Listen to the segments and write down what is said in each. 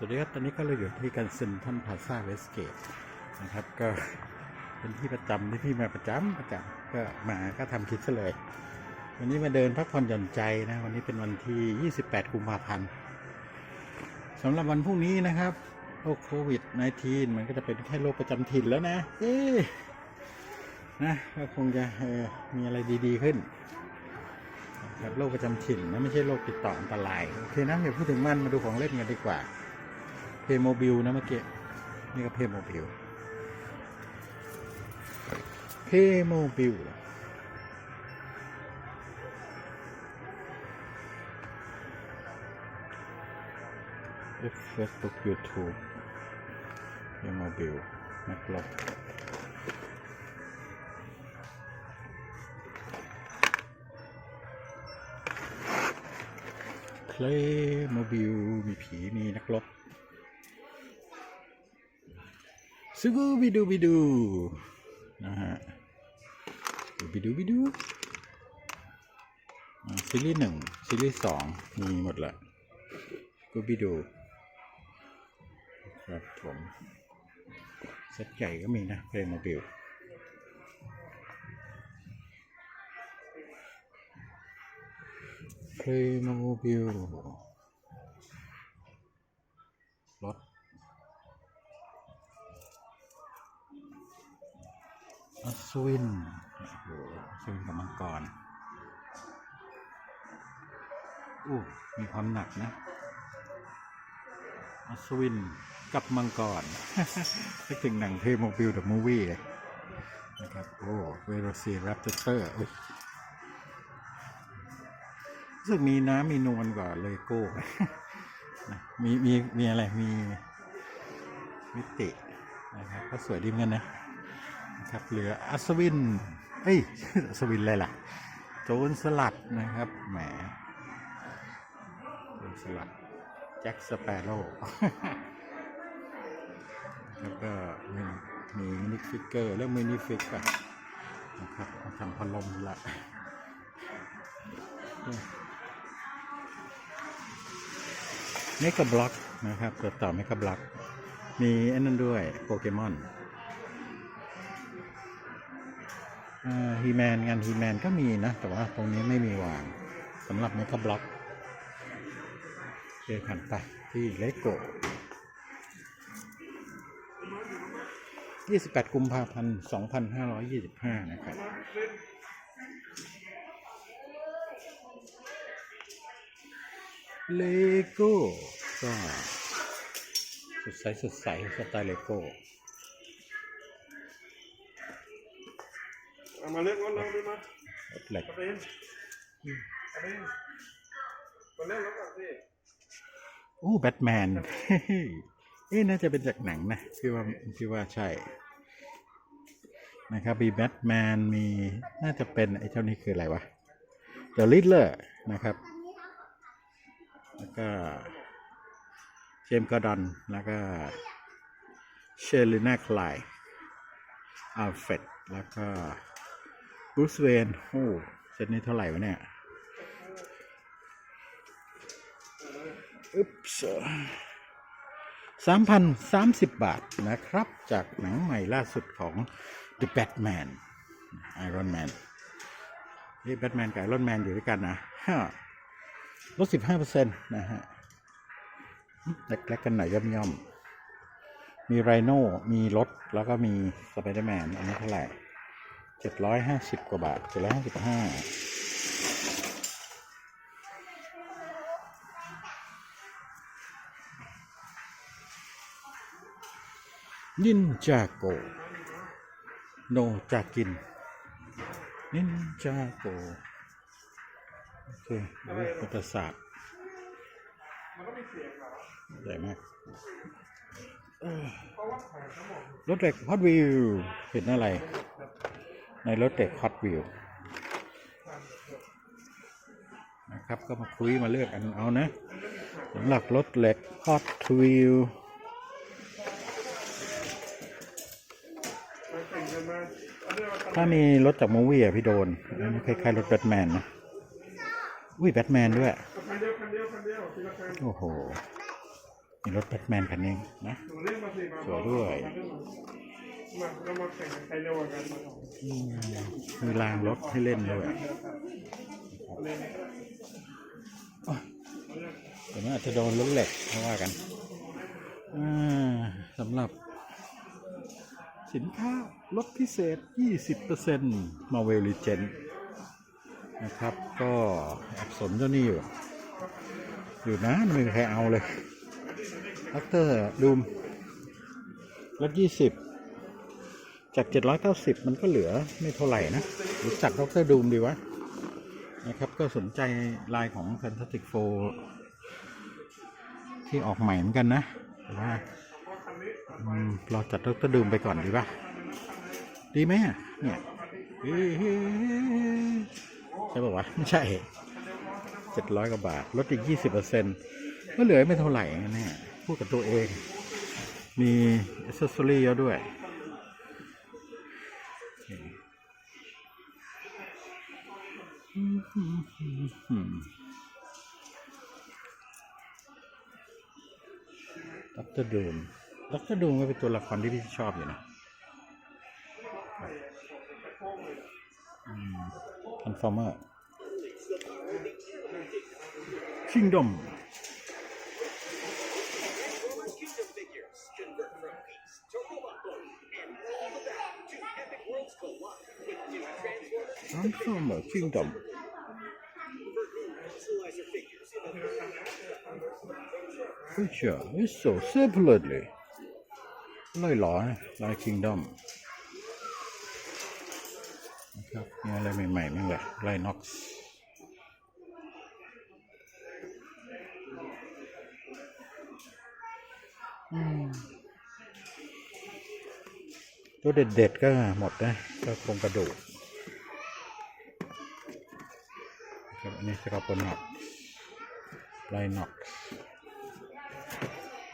สวัสดีครับตอนนี้ก็เราอยู่ที่กันซินทันพาซาเวสเกตนะครับ ก็เป็นที่ประจำที่พี่มาประจำประจำก็มาก็ทำคลิปซะเลย วันนี้มาเดินพักผ่อนหย่อนใจนะ วันนี้เป็นวันที่ 28 กุมภาพันธ์สำหรับวันพรุ่งนี้นะครับโรคโควิด -19 มันก็จะเป็นแค่โรคประจำถิ่นแล้วนะเอ๊นะก็คงจะมีอะไรดี ๆ ขึ้นแบบโรคประจำถิ่นนะไม่ใช่โรคติดต่ออันตรายโอเคนะอย่าพูดถึงมันมาดูของเล่นกันดีกว่า เพย์โมบิลนะเมื่อกี้นี่ก็เพย์โมบิลเพย์โมบิลเฟซบุ๊กยูทูบเพย์โมบิลนักลบเพลย์โมบิลมีผีมีนักรบ ซูกูบิดูบิดูนะฮะบิดูบิดูอ่าซีรีส์หนึ่งซีรีส์สองมีหมดละกูบิดูครับผมเซตใหญ่ก็มีนะเพลย์โมบิลเพลย์โมบิล อัศวินโอ้โหอัศวินกับมังกรอู้มีความหนักนะอัศวินกับมังกรนึกถึงหนังเพลย์โมบิลเดอะมูวี่เลยนะครับ โอ้เวโรซีแรปเตอร์อุ้ยรู้สึกมีน้ำมีนวลกว่าเลโก้มีมีมีอะไรมีมิตินะครับก็สวยดีเหมือนกันนะ ครับเหลืออัศวิน เอ้ยอัศวินอะไรล่ะ โจรสลัดนะครับแหมโจรสลัดแจ็คสเปโร่แล้วก็มีมีมินิฟิกเกอร์เรื่องมินิฟิกอะนะครับเอาทำพัดลมละเมกะบล็อกนะครับตัวต่อเมกะบล็อก มีอันนั้นด้วยโปเกมอน ฮีแมนงานฮีแมนก็มีนะ แต่ว่าตรงนี้ไม่มีวางสำหรับเมกะบล็อกเดินผ่านไปที่เลโก้28 กุมภาพันธ์ 2525 นะครับเลโก้ก็สดใสสดใสสไตล์เลโก้ เอามาเลือกรถเราดูมารถเหล็ก กระเบนกระเบนมาเลือกรถก่อนสิ โอ้แบทแมน เอ๊ะน่าจะเป็นจากหนังนะพี่ว่าพี่ว่าใช่ นะครับ มีแบทแมนมีน่าจะเป็นไอ้เจ้านี้คืออะไรวะ The Riddler นะครับ แล้วก็ เจมส์กอร์ดอนแล้วก็ เชลิน่าคลายอัลเฟรดแล้วก็บ รูซเวนโอ้เซตนี้เท่าไหร่วะเนี่ยอึ๊บสามพันสามสิบบาทนะครับ จากหนังใหม่ล่าสุดของ The Batman Iron Man นี่แบทแมนกับไอรอนแมนอยู่ด้วยกันนะฮะลดสิบห้าเปอร์เซ็นต์นะฮะเล็กๆกันหน่อยย่อมย่อมๆมีไรโน่มีรถ แล้วก็มีสไปเดอร์แมนอันนี้เท่าไหร่ เจ็ดร้อยห้าสิบกว่าบาทเจ็ดร้อยห้าสิบห้านินจาโก โนจากิน นินจาโก โอเคโอ้ยประสาทใหญ่มากราะว่าแผงทั้งหมรถเหล็กฮอตวิวเห็นอะไร ในรถเหล็กฮอตวิวนะครับก็มาคุยมาเลือกอันเอานะสำหรับรถเหล็กฮอตวิวถ้ามีรถจากมูวี่อะพี่โดนอันนี้คล้ายๆรถแบทแมนนะ อุ้ยแบทแมนด้วย โอ้โหมีรถแบทแมนคันนี้นะหนูเรียกมาสิมาสวยด้วย มาเรามาแข่งกันใครเร็วกว่ากันมาอืมมีรางรถให้เล่นด้วยเล่นเดี๋ยวมันอาจจะโดนรถเหล็กเพราะว่ากันอ่าสำหรับสินค้าลดพิเศษ 20%มาเวลิเจนนะครับ ก็แอบสนเจ้านี่อยู่ อยู่นะไม่มีใครเอาเลยดักเตอร์ดูมลด20 จาก 790 มันก็เหลือไม่เท่าไหร่นะรู้จักดรดูมดีวะนะครับก็สนใจลายของ Fantastic Four ที่ออกใหม่เหมือนกันนะแต่ว่าอืมรอจัดดรดูมไปก่อนดีป่ะ ดีไหมเนี่ยใช่ป่าวะไม่ใช่เจ็ดร้อยกว่าบาท ลดอีกยี่สิบเปอร์เซ็นต์ก็เหลือไม่เท่าไหร่นะเนี่ยพูดกับตัวเอง มีอ c เซสซอรี่เยอะด้วย ด็อกเตอร์ดูมด็อกเตอร์ดูมก็เป็นตัวละครที่พี่ชอบอยู่นะทันฟอร์เมอร์คิงดอม Transformers Transformer Kingdom Preacher, it's so separately เลยหรอลาย Kingdom นะครับมีอะไรใหม่ๆมั้งเลยไลน็อกซ์ตัวเด็ดๆก็หมดนะก็โครงกระดูก ครับอันนี้สกปนน็อกไลน็อก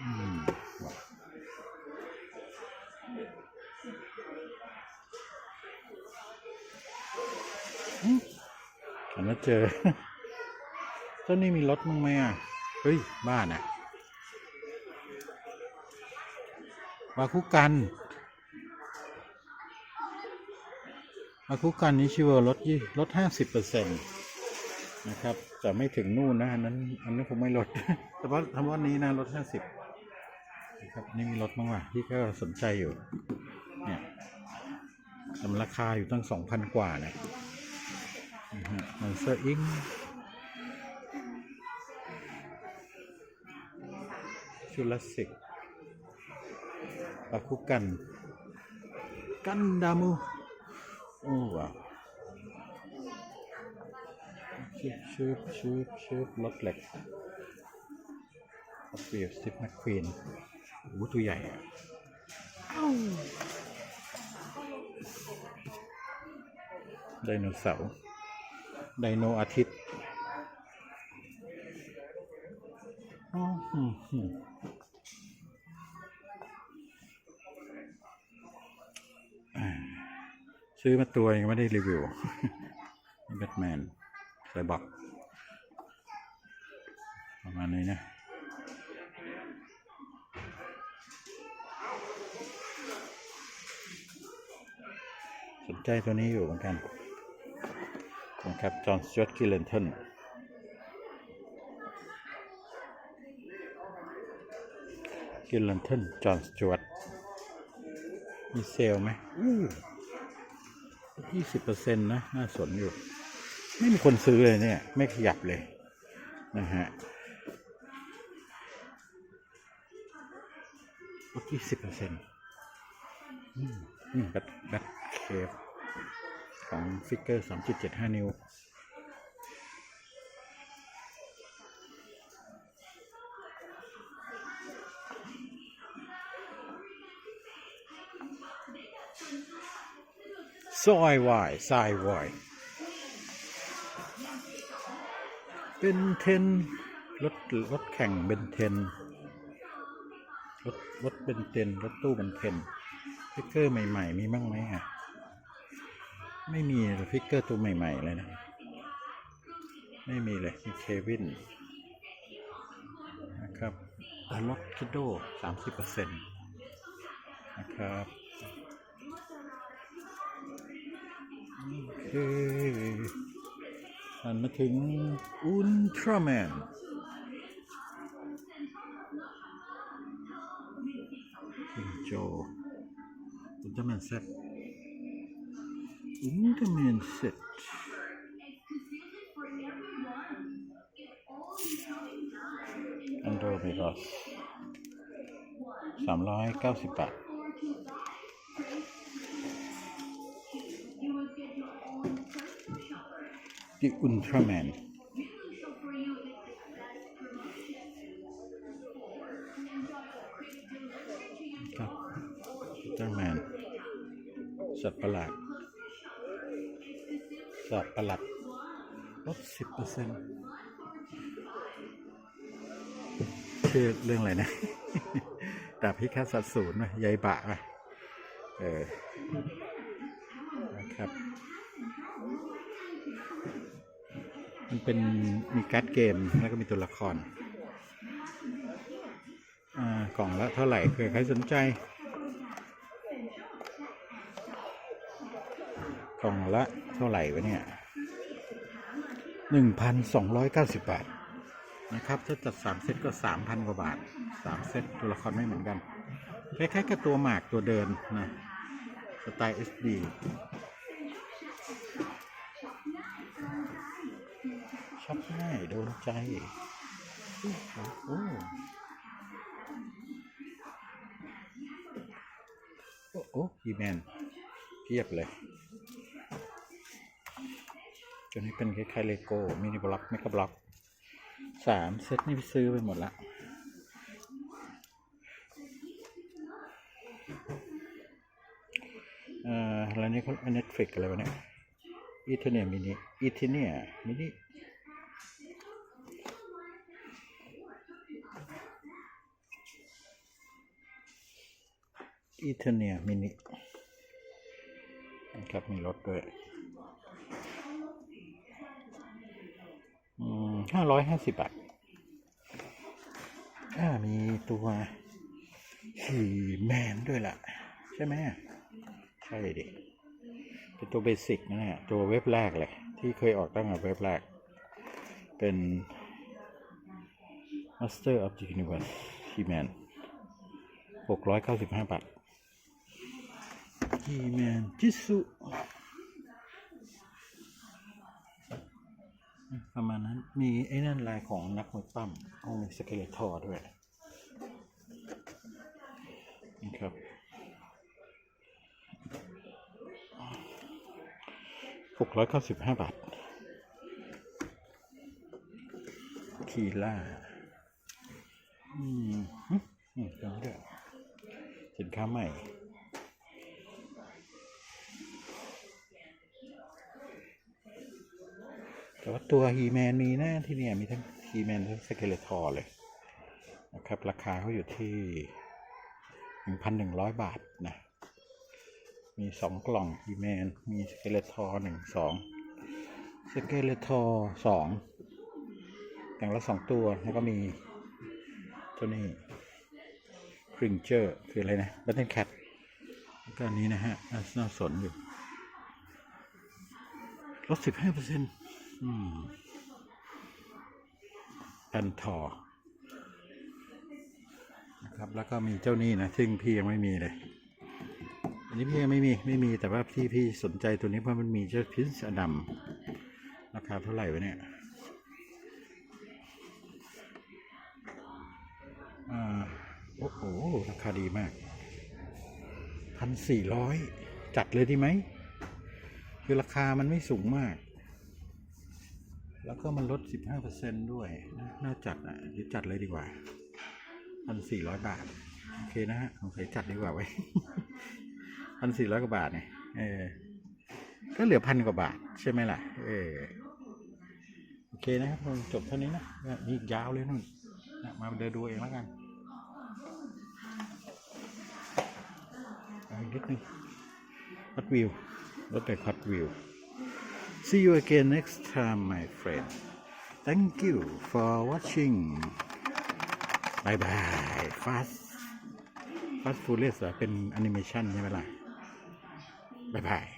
อืมว่ะอืมอันนั้นเจอต้นนี้มีรถมั้งไหมอะ เฮ้ย บ้านอะมาคุกันมาคุกันนี้ชื่อว่ารถยี่ลดห้าสิบเปอร์เซ็นต์ นะครับ แต่ไม่ถึงนู่นนะอันนั้นอันนั้นคงไม่ลดเฉพาะเฉพาะนี้นะลดห้าสิบนะครับนี่มีรถบ้างว่ะที่ก็สนใจอยู่ เนี่ยแต่มันราคาอยู่ตั้งสองพันกว่าเนี่ยมันเซอร์อิงชุลสิกปาคุกัน กันดามู โอ้ว้าว ชืบชืบชืบชืบรถเหล็กรถเบียบสติปแมคควีนโอ้โหตัวใหญ่อะไดโนเสาร์ไดโนอาทิตย์อ๋ออืมอืมอ่าซื้อมาตัวยังไม่ได้รีวิวแบทแมน ไซบอกประมาณนี้นะสนใจตัวนี้อยู่เหมือนกันนะครับ จอห์นสจวตกิเลนทันกิเลนทันจอห์นสจวตมีเซลไหมยี่สิบเปอร์เซ็นต์นะ น่าสนอยู่ ไม่มีคนซื้อเลยเนี่ย ไม่ขยับเลยนะฮะลดยี่สิบเปอร์เซ็นต์นี่แบทแบทเคฟของฟิกเกอร์สามจุดเจ็ดห้านิ้วซอยวายซายวาย เป็นเทนรถรถแข่งเป็นเทนรถรถเป็นเทนรถตู้เป็นเทนฟิกเกอร์ใหม่ๆ มีบ้างไหมอะไม่มีฟิกเกอร์ตัวใหม่ ๆ เลยนะ ไม่มีเลยมีเควินนะครับเอ่อลดคิดโดสามสิบเปอร์เซ็นต์นะครับโอ เคอันมาถึงอุลตร้าแมนคิงโจอุลตร้าแมนเซ็ตอุลตร้าแมนเซ็ตอันโดรเมกอสสามร้อยเก้าสิบบาท ดิอุลตร้าแมนครับอุลตร้าแมนสัตว์ประหลาดสัตว์ประหลาดลดสิบเปอร์เซ็นต์ชื่อเรื่องอะไรนะดาบพิฆาตสัตว์ศูนย์นะยายบะป่ะเออ นะครับ มัน เป็นมีการ์ดเกมแล้วก็มีตัวละครอ่ากล่องละเท่าไหร่เผื่อใครสนใจ กล่องละเท่าไหร่วะเนี่ยหนึ่งพันสองร้อยเก้าสิบบาท นะครับ ถ้าจัดสามเซตก็สามพันกว่าบาทสามเซตตัวละครไม่เหมือนกัน คล้ายๆกับตัวหมากตัวเดินนะ สไตล์ SD โดนใจโอ้โอ้โหฮีแมนเพียบเลย ตัวนี้เป็นคล้ายๆเลโก้มินิบล็อกเมกะบล็อกสามเซตนี่ไปซื้อไปหมดละเอ่ออะไรนี่เขาเน็ตฟลิกอะไรวะเนี่ยอีเทเนียมินิอีเทเนียมินิ อีเทเนียมินินะครับมีรถด้วยห้าร้อยห้าสิบบาทอ่ามีตัวฮีแมนด้วยล่ะ ใช่ไหมใช่ดิ เป็นตัวเบสิกนะเนี่ยตัวเว็บแรกเลย ที่เคยออกตั้งแต่เว็บแรก เป็น Master of the Universe He-Man หกร้อยเก้าสิบห้าบาท He-Man จิสุประมาณนั้น มีไอ้นั่นลายของนักมวยปั้มเอามีสเกเลทอร์ด้วยนะครับหกร้อยเก้าสิบห้าบาท คีล่า อืมหึอืมตรงนี้ด้สินค้าใหม่ แต่ว่าตัวฮีแมนมีนะที่เนี่ยมีทั้งฮีแมนทั้งสเกเลทอร์เลยนะครับ ราคาเขาอยู่ที่หนึ่งพันหนึ่งร้อยบาทนะ มีสองกล่องฮีแมนมีสเกเลทอร์หนึ่งสองสเกเลทอร์สองอย่างละสองตัวแล้วก็มีตัวนี้คริงเจอร์คืออะไรนะบัตเทนแคทก็อันนี้นะฮะน่าน่าสนอยู่ลดสิบห้าเปอร์เซ็นต์ อืมแอนทอร์นะครับ แล้วก็มีเจ้านี่นะ ซึ่งพี่ยังไม่มีเลย อันนี้พี่ยังไม่มี ไม่มี แต่ว่าพี่พี่สนใจตัวนี้เพราะมันมีเจ้าพินส์อดัมราคาเท่าไหร่วะเนี่ยอ่าโอ้โห ราคาดีมากพันสี่ร้อยจัดเลยดีไหม คือราคามันไม่สูงมาก แล้วก็มันลด 15%ด้วยนะน่าจัดอะหรือจัดเลยดีกว่า 1,400 บาท โอเคนะฮะสงสัยจัดดีกว่าไว้1,400 กว่าบาทเนี่ยเออก็เหลือพันกว่าบาท ใช่ไหมล่ะ เออโอเคนะครับผมจบเท่านี้นะนี่ยาวเลยนู่นะมาเดินดูเองแล้วกันอีกนิดนึงฮอตวิวรถไปฮอตวิว See you again next time, my friend. Thank you for watching. bye bye fast fast Furious เป็นแอนิเมชันใช่ไหมล่ะบายบาย